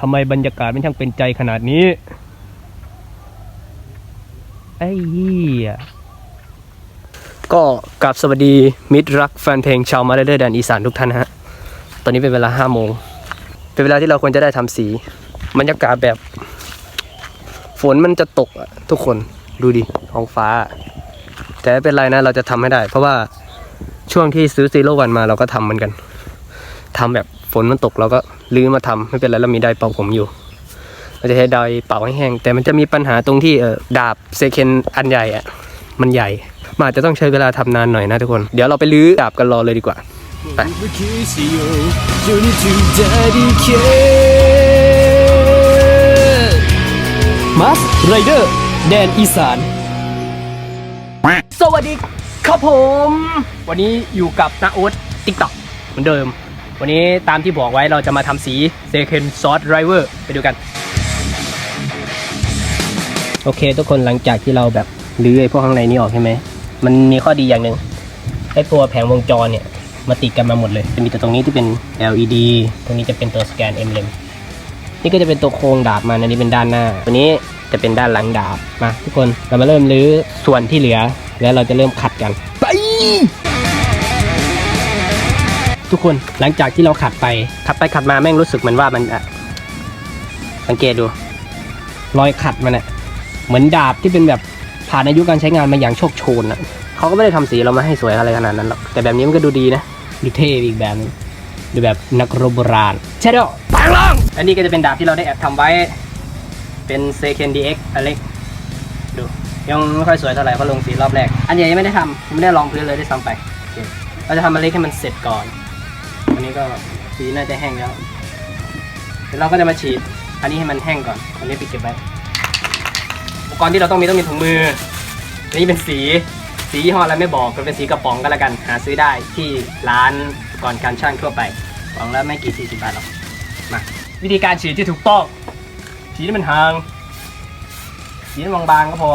ทำไมบรรยากาศมันช่างเป็นใจขนาดนี้ ไอ้เหี้ยก็กราบสวัสดีมิตรรักแฟนเพลงชาวมาเลเดอร์แดนอีสานทุกท่านฮะ ตอนนี้เป็นเวลาห้าโมง เป็นเวลาที่เราควรจะได้ทำสีบรรยากาศแบบ ฝนมันจะตกอะทุกคนดูดิท้องฟ้า แต่ไม่เป็นไรนะเราจะทำให้ได้ เพราะว่าช่วงที่ซื้อซีโร่วันมาเราก็ทำเหมือนกันทำแบบฝนมันตกเราก็ ลื้อมาทำไม่เป็นไรเรามีไดร์เป่าผมอยู่เราจะใช้ไดร์เป่าให้แห้ง แต่มันจะมีปัญหาตรงที่เออดาบเซเคนอันใหญ่อะมันใหญ่มันอาจจะต้องใช้เวลาทำนานหน่อยนะทุกคน เดี๋ยวเราไปลื้อดาบกันรอเลยดีกว่าไปมัสไรเดอร์แดนอีสานสวัสดีครับผม วันนี้อยู่กับนาโอ๊ตติ๊กต็อกเหมือนเดิม วันนี้ตามที่บอกไว้เราจะมาทำสี Second Sword Driver ไปดูกัน โอเค ทุกคนหลังจากที่เราแบบรื้อไอ้พวกข้างในนี้ออกใช่ไหม มันมีข้อดีอย่างหนึ่งไอ้ตัวแผงวงจรเนี่ยมาติดกันมาหมดเลย จะมีแต่ตรงนี้ที่เป็น LED ตรงนี้จะเป็นตัวสแกน emblem นี่ก็จะเป็นตัวโครงดาบมันอันนี้เป็นด้านหน้า ตัวนี้จะเป็นด้านหลังดาบมา ทุกคนเรามาเริ่มรื้อส่วนที่เหลือ แล้วเราจะเริ่มขัดกันไป ทุกคนหลังจากที่เราขัดไปขัดไปขัดมาแม่งรู้สึกเหมือนว่ามันอะสังเกตดู รอยขัดมันอะเหมือนดาบที่เป็นแบบผ่านอายุการใช้งานมาอย่างโชคโชนอะเขาก็ไม่ได้ทำสีเรามาให้สวยอะไรขนาดนั้นหรอกแต่แบบนี้มันก็ดูดีนะดูเท่อีกแบบนึงดูแบบนักรบโบราณใช่ด้วยปังล่างอันนี้ก็จะเป็นดาบที่เราได้แอบทำไว้เป็นเซเคนดีเอ็กอเล็กดูยังไม่ค่อยสวยเท่าไหร่เพราะลงสีรอบแรก อันใหญ่ยังไม่ได้ทำยังไม่ได้ลองพื้นเลยได้ซ้ำไปเราจะทำอเล็กให้มันเสร็จก่อน ก็สีน่าจะแห้งแล้ว เดี๋ยวเราก็จะมาฉีด อันนี้ให้มันแห้งก่อน อันนี้ปิดเก็บไว้ อุปกรณ์ที่เราต้องมีต้องมีถุงมืออันนี้เป็นสี สียี่ห้ออะไรไม่บอกก็เป็นสีกระป๋องก็แล้วกัน หาซื้อได้ที่ร้านอุปกรณ์การช่างทั่วไปกล่องละไม่กี่สี่สิบบาทหรอก มา วิธีการฉีดที่ถูกต้อง ฉีดให้มันห่าง ฉีดให้บางๆก็พอ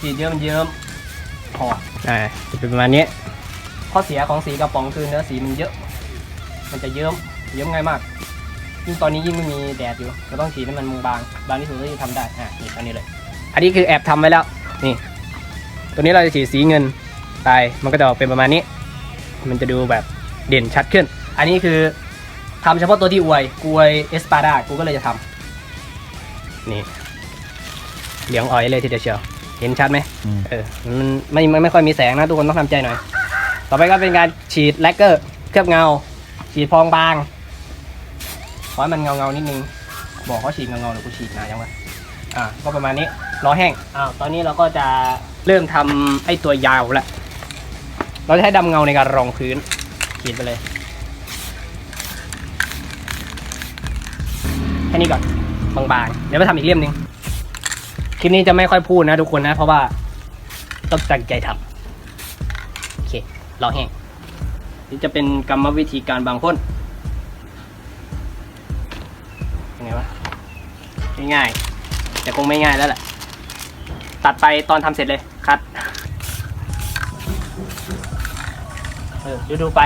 ฉีดเยอะมันเยิ้มพอ อ่าจะเป็นประมาณนี้ข้อเสียของสีกระป๋องคือเนื้อสีมันเยอะ มันจะเยิ้มเยิ้มง่ายมาก ยิ่งตอนนี้ยิ่งไม่มีแดดอยู่เราต้องฉีดให้มันบางๆบางที่สุดที่จะทำได้อะนี่ตอนนี้เลย อันนี้คือแอบทำไว้แล้ว นี่ ตัวนี้เราจะฉีดสีเงินไปมันก็จะออกเป็นประมาณนี้ มันจะดูแบบเด่นชัดขึ้น อันนี้คือทำเฉพาะตัวที่อวยกูอวยเอสปาดากูก็เลยจะทำนี่เหลืองอ่อยเลยทีเดียวเชียวเห็นชัดไหมเออมันไม่ไม่ไม่ค่อยมีแสงนะทุกคนต้องทำใจหน่อย ต่อไปก็เป็นการฉีดแลกเกอร์เคลือบเงา ฉีดพองบางขอให้มันเงาเงาๆนิดนึง บอกเขาฉีดเงาเงาๆหรือกูฉีดนานยังวะอ่าก็ประมาณนี้รอแห้งอ้าวตอนนี้เราก็จะเริ่มทำไอ้ตัวยาวแล้วเราจะใช้ดำเงาในการรองพื้นขีดไปเลยแค่นี้ก่อนบางๆเดี๋ยวไปทำอีกเล่มหนึงคลิปนี้จะไม่ค่อยพูดนะทุกคนนะ เพราะว่าต้องตั้งใจทำโอเครอแห้ง นี่จะเป็นกรรมวิธีการบางพ่นยังไงวะง่ายๆแต่คงไม่ง่ายแล้วแหละ ตัดไปตอนทำเสร็จเลย คัดเออดูดูๆไป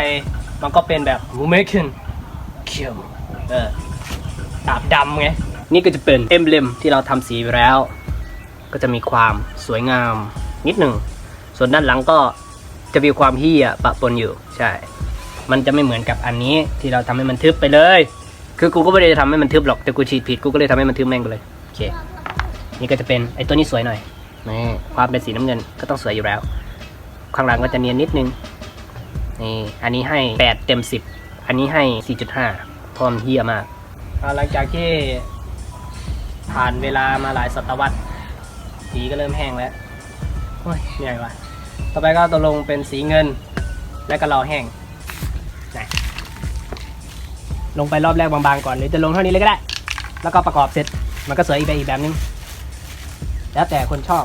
มันก็เป็นแบบมูเมคินเขียวเออดาบดำไง นี่ก็จะเป็นเอ็มเลมที่เราทำสีไปแล้ว ก็จะมีความสวยงามนิดหนึ่ง ส่วนด้านหลังก็ จะมีความเฮียปะปนอยู่ ใช่ มันจะไม่เหมือนกับอันนี้ที่เราทำให้มันทึบไปเลย คือกูก็ไม่ได้ทำให้มันทึบหรอกแต่กูฉีดผิดกูก็เลยทำให้มันทึบแม่งไปเลยโอเค นี่ก็จะเป็นไอ้ตัวนี้สวยหน่อยนี่ความเป็นสีน้ำเงินก็ต้องสวยอยู่แล้ว ข้างหลังก็จะเนียนนิดนึงนี่อันนี้ให้ 8 เต็ม 10 อันนี้ให้ 4.5พราะมันเฮียมากหลังจากที่ผ่านเวลามาหลายศตวรรษสีก็เริ่มแห้งแล้วโอ้ยเหนื่อยวะ ต่อไปก็ตกลงเป็นสีเงิน และก็รอแห้งนะลงไปรอบแรกบางๆก่อนหรือจะลงเท่านี้เลยก็ได้ แล้วก็ประกอบเสร็จมันก็สวยอีกแบบอีกแบบนึง แล้วแต่คนชอบ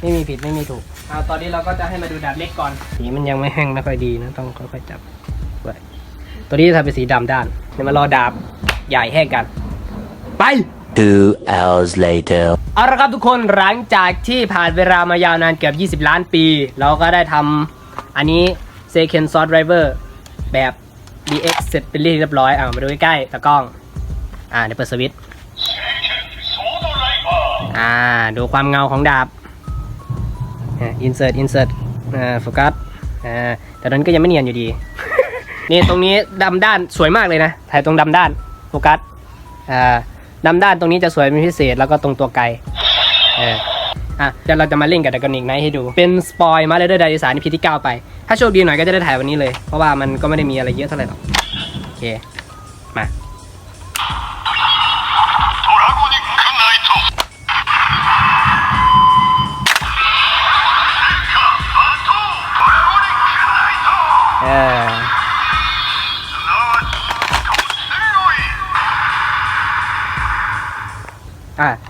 ไม่มีผิดไม่มีถูกเอาตอนนี้เราก็จะให้มาดูดาบเล็กก่อน สีมันยังไม่แห้งไม่ค่อยดีนะต้องค่อยๆจับไว้ตัวนี้จะทำเป็นสีดำด้านเดี๋ยวมารอดาบใหญ่แห้งกัน ไป Two hours later. เอาละครับทุกคนหลังจากที่ผ่านเวลามายาวนานเกือบ 20 ล้านปี เราก็ได้ทำอันนี้ Second Sword Driver แบบ DX เสร็จเป็นเรียบร้อยอะมาดูใกล้ๆตะกล้อง อ่าเดี๋ยวเปิดสวิตช์อ่า ดูความเงาของดาบอินเสิร์ตอินเสิร์ตอ่าโฟกัสอ่าแต่ตอนนั้นก็ยังไม่เนียนอยู่ดี นี่ตรงนี้ดำด้านสวยมากเลยนะ ถ่ายตรงดำด้านโฟกัสอ่า ดำด้านตรงนี้จะสวยเป็นพิเศษแล้วก็ตรงตัวไกลเอออะเดี๋ยวเราจะมาเล่นกับดากอนิกไนท์ให้ดู เป็นสปอยมาเลยด้วยไดสารพีที่ 9 ไป ถ้าโชคดีหน่อยก็จะได้ถ่ายวันนี้เลย เพราะว่ามันก็ไม่ได้มีอะไรเยอะเท่าไหร่หรอก โอเค มา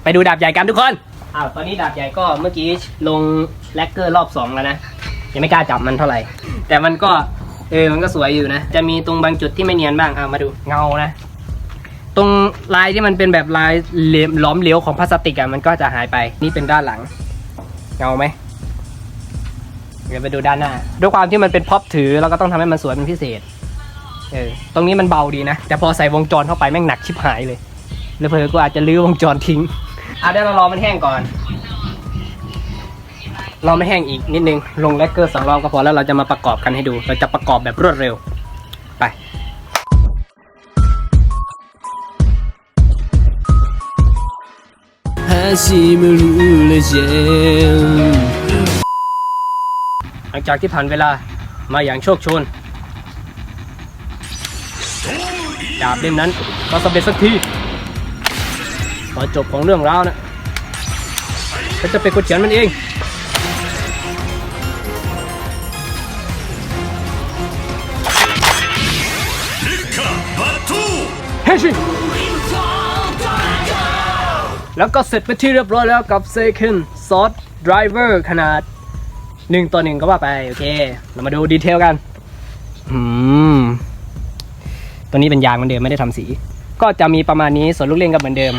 ไปดูดาบใหญ่กันทุกคนอ้าวตอนนี้ดาบใหญ่ก็เมื่อกี้ลงแลกเกอร์รอบสองแล้วนะยังไม่กล้าจับมันเท่าไหร่ แต่มันก็เออมันก็สวยอยู่นะ จะมีตรงบางจุดที่ไม่เนียนบ้างอะมาดูเงานะ ตรงลายที่มันเป็นแบบลายเหลมล้อมเหลวของพลาสติกอะมันก็จะหายไปนี่เป็นด้านหลัง เงาไหมเดี๋ยวไปดูด้านหน้า ด้วยความที่มันเป็นพ็อปถือเราก็ต้องทำให้มันสวยเป็นพิเศษเออตรงนี้มันเบาดีนะ แต่พอใส่วงจรเข้าไปแม่งหนักชิบหายเลยแล้วเพอก็อาจจะลื้อวงจรทิ้ง เอาเดี๋ยวเรารอมันแห้งก่อน รอไม่แห้งอีกนิดนึง ลงแลกเกอร์สองรอบก็พอแล้วเราจะมาประกอบกันให้ดู เราจะประกอบแบบรวดเร็ว ไปหลังจากที่ผ่านเวลามาอย่างโชคชนดาบเล่มนั้นก็สำเร็จสักที พอจบของเรื่องราวนะก็จะเป็นคนเขียนมันเอง เฮชิแล้วก็เสร็จไปนที่เรียบร้อยแล้วกับ Second Sword Driver ขนาดหนึ่งต่อหนึ่งก็ว่าไป โอเค เรามาดูดีเทลกัน อืม ตัวนี้เป็นยางเหมือนเดิมไม่ได้ทำสี ก็จะมีประมาณนี้ส่วนลูกเล่นก็เหมือนเดิม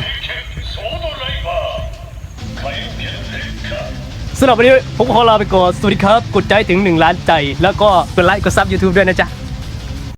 สำหรับวันนี้ผมขอลาไปก่อน สวัสดีครับ กดใจถึง 1 ล้านใจ แล้วก็กดไลค์กดซับ YouTube ด้วยนะจ๊ะ